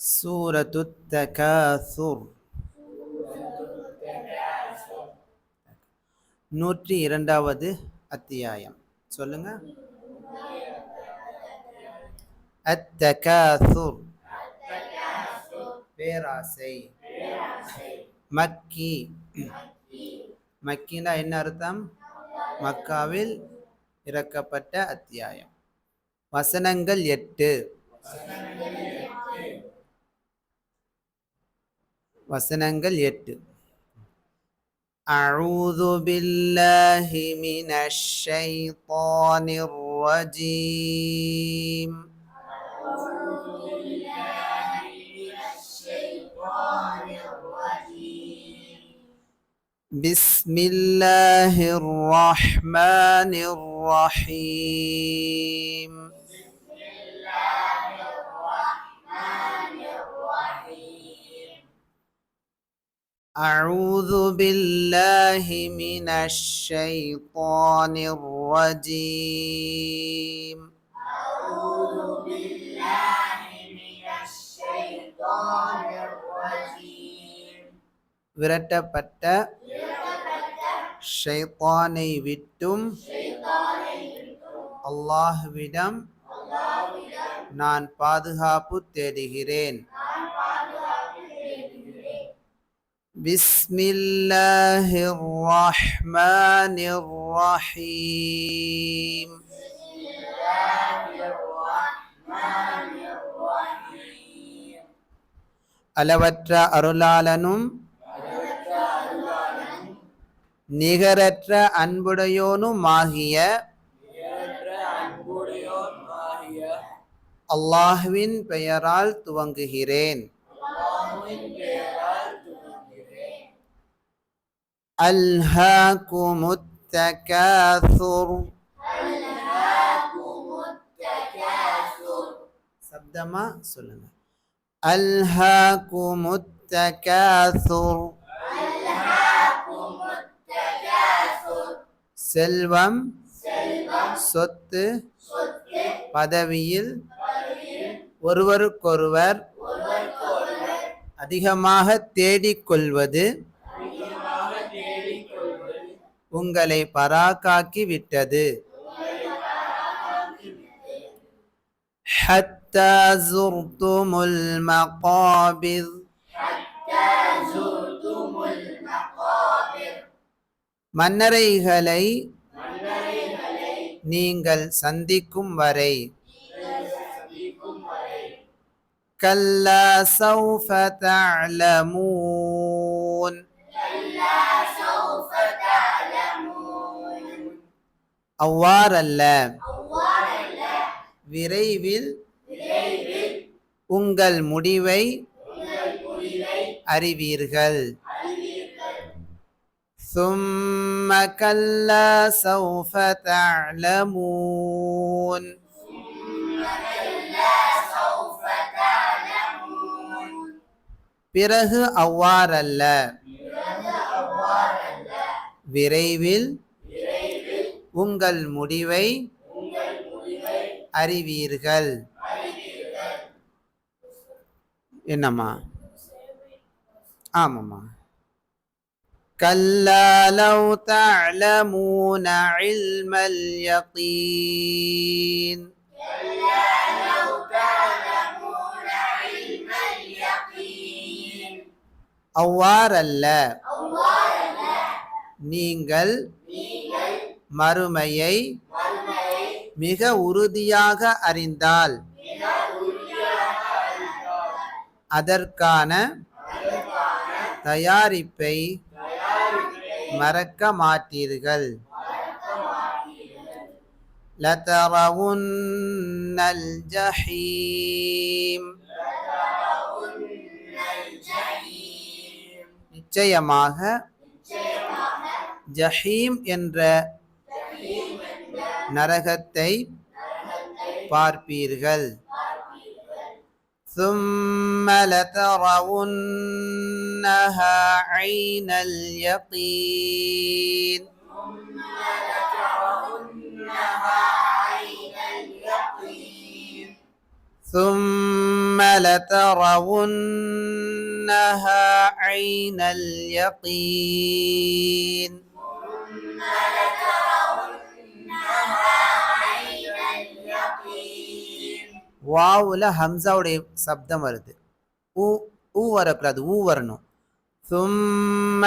سورة التكاثر நூற்றி இரண்டாவது அத்தியாயம். சொல்லுங்க. அத்தகாசுர். பேராசை. மக்கி. மக்கினா என்ன அர்த்தம்? மக்காவில் இறக்கப்பட்ட அத்தியாயம். வசனங்கள் எட்டு. வசனங்கள் எட்டு أعوذ بالله من الشيطان الرجيم بسم الله الرحمن الرحيم أعوذ بالله من الشيطان الرجيم விரட்டப்பட்ட ஷைத்தானை விட்டும் அல்லாஹ்விடம் நான் பாதுகாப்பு தேடுகிறேன் بسم الله الرحمن الرحيم அளவற்ற அருளாளனும் நிகரற்ற அன்புடையோனுமாகிய அல்லாஹ்வின் பெயரால் துவங்குகிறேன் ألهاكم التكاثر சப்தமா சொல்லுங்க அல்ஹாக்கும் தகாசுர் செல்வம் சொத்து பதவியில் ஒருவருக்கொருவர் அதிகமாக தேடிக்கொள்வது உங்களை பராக்காக்கி விட்டது حتى زرتم المقابر மன்னரைகளை நீங்கள் சந்திக்கும் வரை கல்லா சௌஃப தஅலமூன் அவ்வாறல்ல விரைவில் உங்கள் முடிவை அறிவீர்கள் ثم كلا سوف تعلمون பிறகு அவ்வாறல்ல விரைவில் உங்கள் முடிவை அறிவீர்கள் என்னம்மா ஆமாம்மா كلا لو تعلمون علم اليقين அவ்வாறல்ல நீங்கள் மறுமையை மிக உறுதியாக அறிந்தால் அதற்கான தயாரிப்பை மறக்க மாட்டீர்கள் لترون الجحيم நிச்சயமாக ஜஹீம் என்ற நரகத்தை பார்ப்பீர்கள் ثم لترونها عين اليقين ثم لترونها عين اليقين வாவுல ஹம்சாவுடைய சப்தம் வருது ஊ ஊ வரக்கூடாது ஊ வரணும் ثم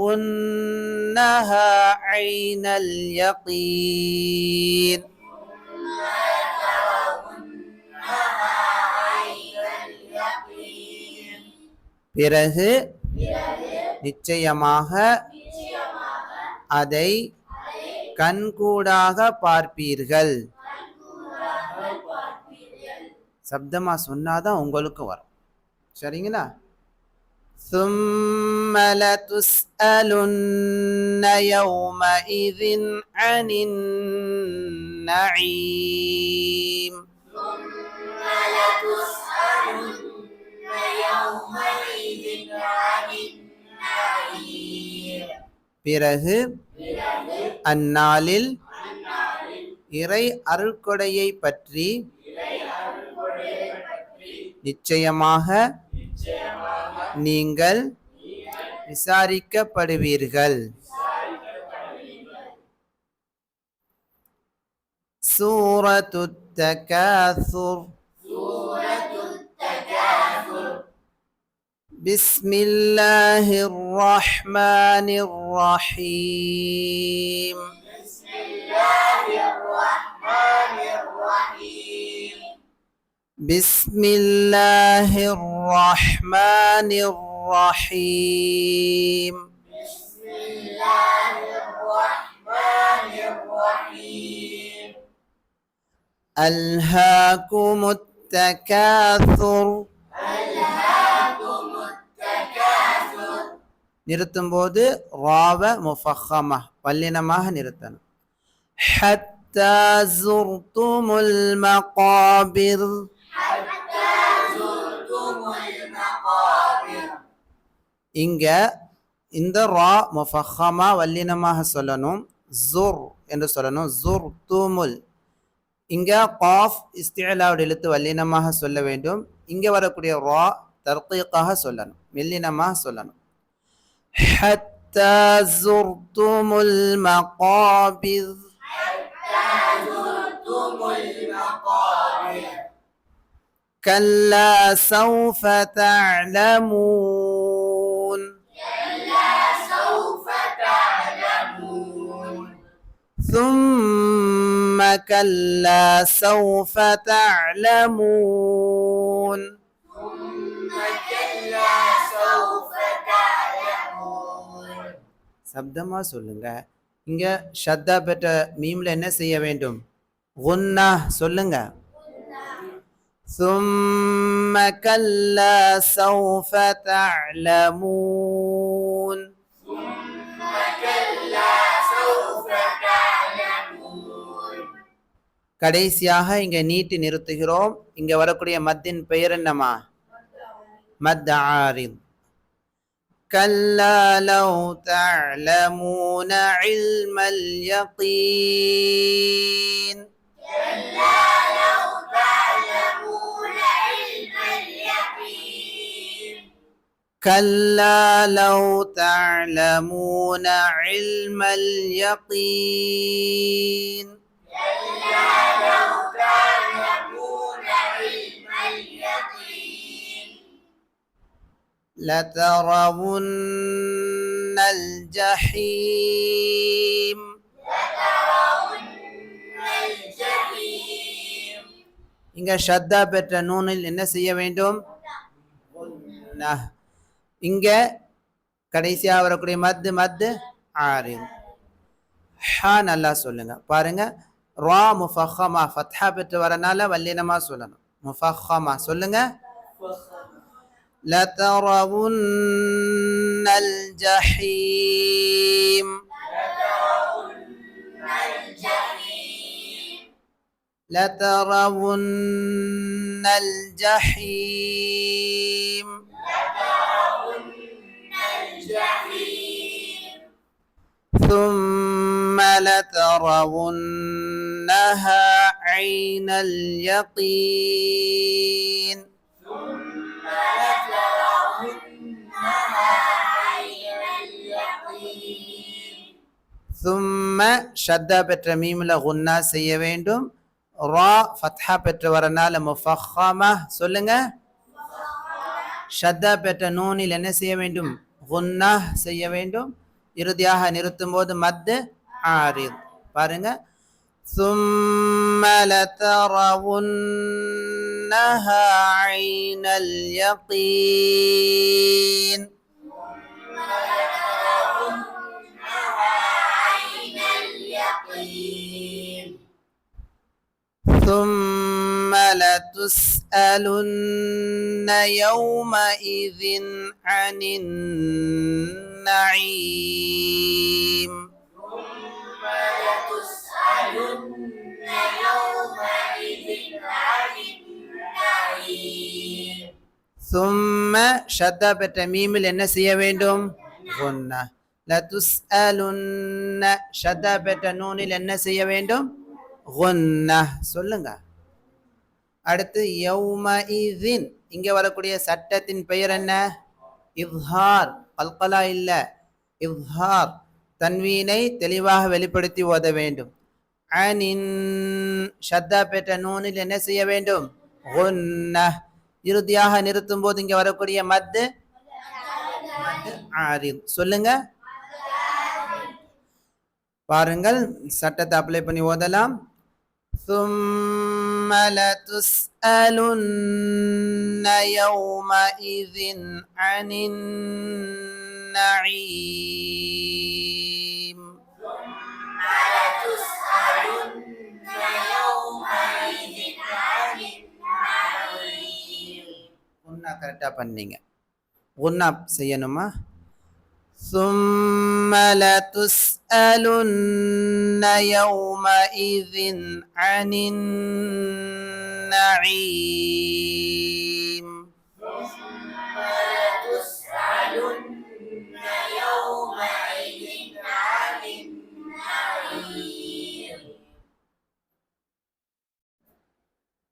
لترونها عين اليقين பிறகு நிச்சயமாக அதை கண்கூடாக பார்ப்பீர்கள் சப்தமா சொன்னாதான் உங்களுக்கு வரும் சரிங்களா ثم لتسألن يومئذ عن النعيم பிறகு அந்நாளில் இறை அருட்கொடையை பற்றி நிச்சயமாக நீங்கள் விசாரிக்கப்படுவீர்கள் சூரத்து தகாசுர் بسم الله الرحمن الرحيم بسم الله الرحمن الرحيم ألهاكم التكاثر நிறுத்தும் போது ராவ முஃபஹம வல்லினமாக நிறுத்தணும் حتى زرتم المقابر இங்க இந்த ரா முஃபஹமா வல்லினமாக சொல்லணும் ஜுர் என்று சொல்லணும் ஜுர் தூமுல் இங்க காஃப் இஸ்திலாவுடைய எழுத்து வல்லினமாக சொல்ல வேண்டும் இங்க வரக்கூடிய ரா தர்கீக்காக சொல்லணும் மெல்லினமாக சொல்லணும் حتى زرتم المقابر كلا سوف تعلمون ثم كلا سوف تعلمون சப்தமா சொல்லுங்க இங்க ஷத்தா பெற்ற மீம்ல என்ன செய்ய வேண்டும் குன்னா சொல்லுங்க ثم كلا سوف تعلمون கடைசியாக இங்க நீட்டி நிறுத்துகிறோம் இங்க வரக்கூடிய மத்தின் பெயர் என்னமா மத் ஆரித் كلا لو تعلمون علم اليقين كلا لو تعلمون علم اليقين لترون الجحيم இங்க ஷத்தா பெற்ற நூனில் என்ன செய்ய வேண்டும் ந- இங்க கடைசியா வரக்கூடிய மத்து மத்து ஆரின் ஹா நல்லா சொல்லுங்க பாருங்க ரா முஃபஹமா ஃபத்ஹா பெற்று வரனால வல்லினமா சொல்லணும் முஃபஹமா சொல்லுங்க لترون الجحيم لترون الجحيم ثم لترونها عين اليقين ثم ஷத்தா பெற்ற மீம்ல குன்னா செய்ய வேண்டும் ரா ஃபத்ஹா பெற்று வரனால முஃபஹமா சொல்லுங்க ஷத்தா பெற்ற நூனில் என்ன செய்ய வேண்டும் குன்னா செய்ய வேண்டும் இறுதியாக நிறுத்தும் போது மத்து ஆரித் பாருங்க ثم لترونها عين اليقين ثم لتسألن يومئذ عن النعيم ثم ஷத்தா பெற்ற மீமில் என்ன செய்ய வேண்டும் குன்னா லதுஸ்அலுன்ன ஷத்தா பெற்ற நூனில் என்ன செய்ய வேண்டும் குன்னா சொல்லுங்க. அடுத்து யௌம இதின் இங்கே வரக்கூடிய சட்டத்தின் பெயர் என்ன? இவ்ஹார். கல்கலா இல்லை. இவ்ஹார். தன்வீனை தெளிவாக வெளிப்படுத்தி ஓத வேண்டும். அனின் ஷத்தா பெற்ற நூனில் என்ன செய்ய வேண்டும் குன்ன இறுதியாக நிறுத்தும் போது இங்கே வரக்கூடிய மத்து மத்து ஆரித் சொல்லுங்க பாருங்கள் சட்டத்தை அப்ளை பண்ணி ஓதலாம் ثم لتسألن يومئذ عن النعيم குன்னா கரெக்டாக பண்ணீங்க குன்னா செய்யணுமா ثم لتسألن يومئذ عن النعيم